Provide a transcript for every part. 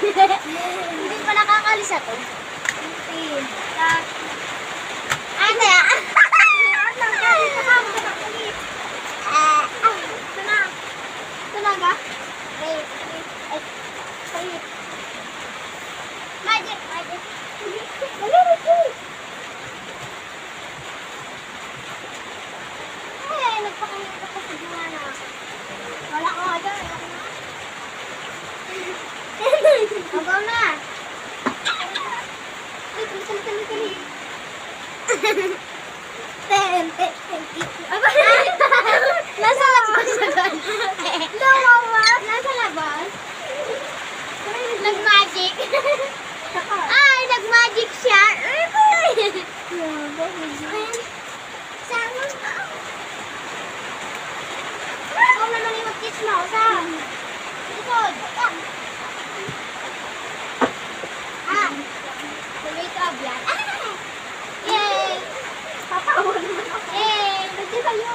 Hindi pa nakakalis ako. Hindi. Ate, ah. Ah, Agaw na. Ay. Ten, ten, ten, Aba, nasa labas na doon. Nasa labas? Nag-magic. Ay, nag-magic siya. Sama naman yung mag-kiss mo. Sa likod. Yan. Kayo.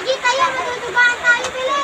Gigi tayo, matutubahan tayo, bilis!